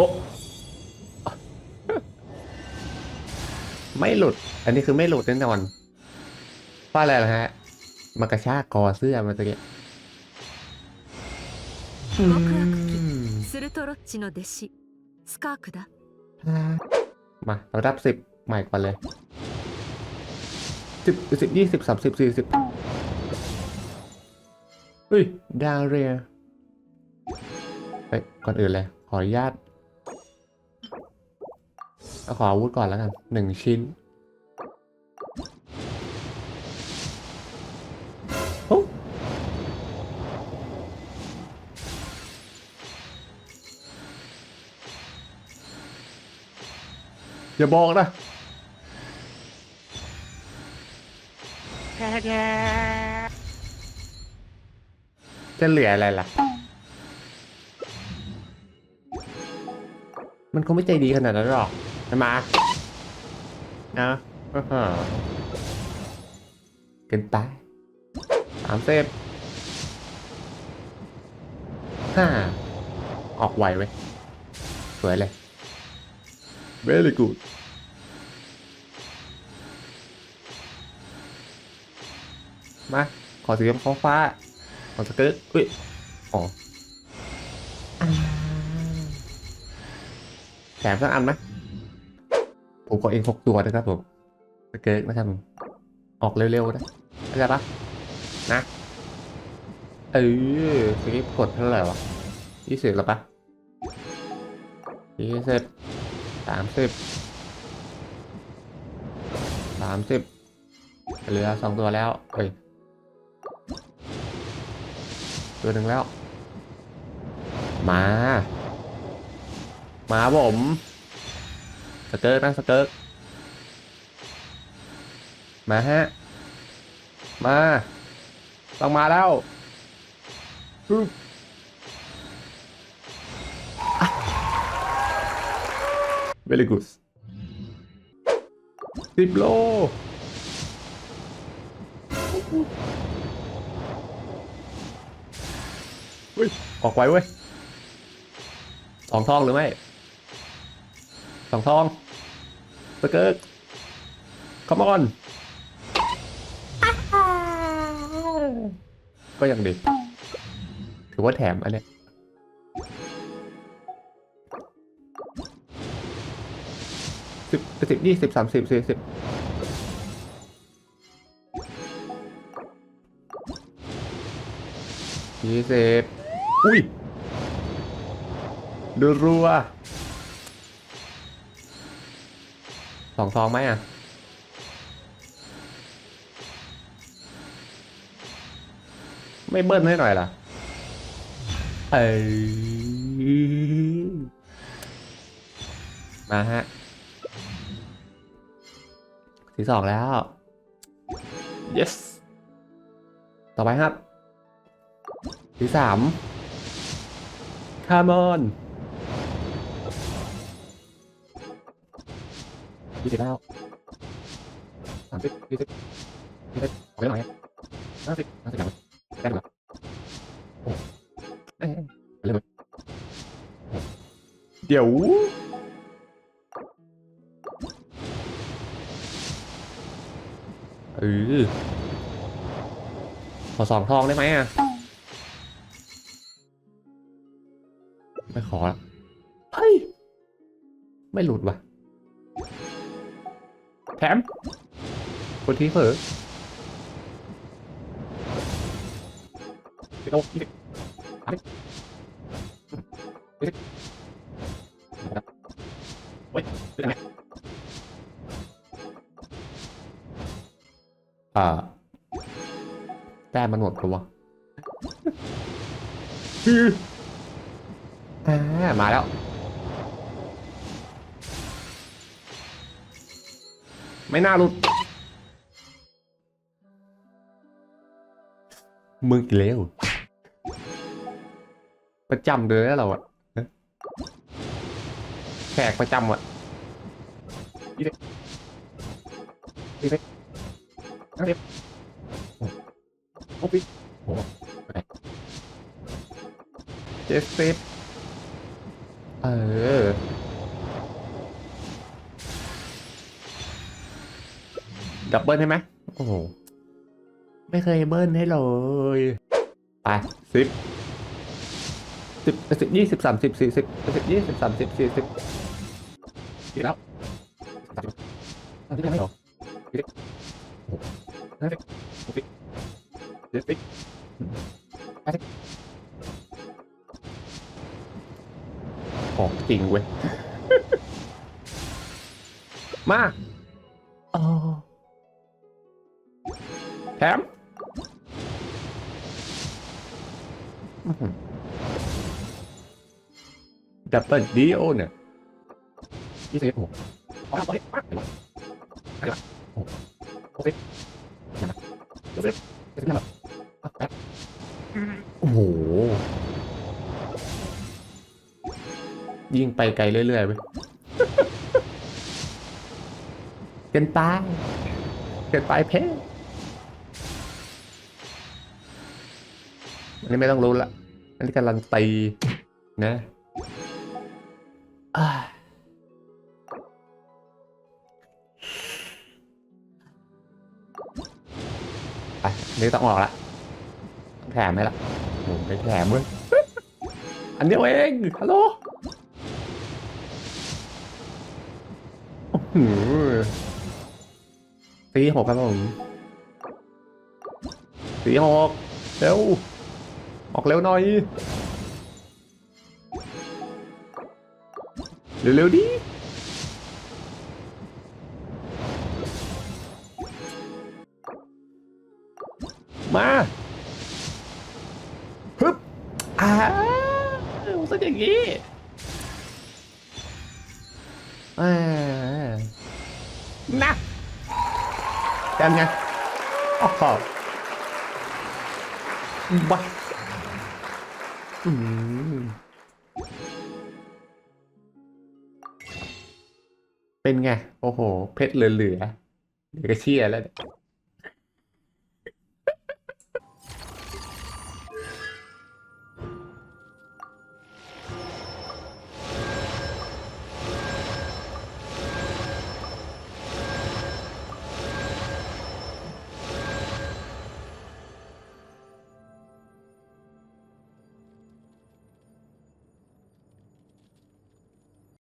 อ้ ไม่หลุด อันนี้คือไม่หลุดแน่นอนเพราะอะไรล่ะฮะ มากระชากคอเสื้อมาตะกี้อืม スルトロッチの弟子スカークだ มาเรารับสิบใหม่ก่อนเลยสิบสิบยี่สิบสามสิบสี่สิบเฮ้ย ดาวเรียเฮ้ย ก่อนอื่นเลย ขออนุญาตเอา ขออาวุธก่อนแล้วกันหนึ่งชิ้นโอ้อย่าบอกนะจะเหลืออะไรล่ะ มันคงไม่ใจดีขนาดนั้นหรอก ใช่ไหมนะอื้อหือเกินไปสามเซฟห้าออกไวเว้ยสวยเลย very good มา ขอสีฟ้าฟ้า ขอสเกิร์ตอุ้ยอ๋ออ่าแถมสักอันไหม ผมขอเองหกตัวนะครับผมสเกิร์ตนะครับผมออกเร็วๆนะเข้าใจปะนะ เออสกิปกดเท่าไหร่วะยี่สิบแล้วปะยี่สิบสามสิบสามสิบเหลือสองตัวแล้วเอ้ยตัวหนึ่งแล้ว มา มาผม สเกิร์ตนะสเกิร์ตมาฮะ มาต้องมาแล้วฮึบอะ very good สิบโลอุ้ยออกไวเว้ยสองทองหรือไม่สองทอง สเกิร์ต come on ก็ยังดีถือว่าแถมอันเนี้ยสิบสิบยี่สิบสามสิบสี่สิบยี่สิบอุ้ยดูรัว องทองไหมอะไม่เบิ้ลให้หน่อยล่ะเออมาฮะสีสองแล้ว yes ต่อไปครับสีสาม come on ยี่สิบแล้วสามสิบยี่สิบยี่สิบออกไปหน่อยห้าสิบห้าสิบแล้วได้หรือเปล่าโอ้เอ้ยไปเลยเดี๋ยวเออขอสองทองได้ไหมอะ ไม่ขอละเฮ้ย ไม่หลุดว่ะ แถมคนที่เผลอโอ้ยสิอะไรสิโอ้ยเป็นไงอ่าแต้มมันหมดปะวะฮืออ่ามาแล้ว ไม่น่าหลุด มึงกี่เร็วประจำเลยนะเราอะฮะแขกประจำอะยี่สิบยี่สิบห้าสิบหกสิบโอ้โหเจ็ดสิบเออ ดับเบิลใช่ไหมโอ้โห ไม่เคยเบิ้ลให้เลย ไปสิบสิบสิบยี่สิบสามสิบสี่สิบสิบยี่สิบสามสิบสี่สิบกี่แล้วสามสิบสามสิบไม่หรอสี่สิบห้าสิบหกสิบเจ็ดสิบแปดสิบของจริงเว้ย มาอ๋อ แถมดับเบิลดีโอเนี่ยยี่สิบโอ้โหเอเอาละเอาละเอาละโอ้โหโอเคโอ้โห ยิ่งไปไกลเรื่อยๆไปเกินไปเกินไปเพ่ นี้ไม่ต้องรู้ละอันนี้การันตีนะไปนนี้ต้องออกละต้องแถมให้ละโอ้ไม่แถมเว้ยอันเดียวเองฮัลโหลสีหกครับผมสีหกเร็ว ออกเร็วหน่อย เร็วๆดิมาฮึบอ้าวซะอย่างนี้อ่านะแกมไงโอ้โหบ้า อืมเป็นไง โอ้โห เพชรเหลือๆเหลือก็เชี่ยแล้วเนี่ย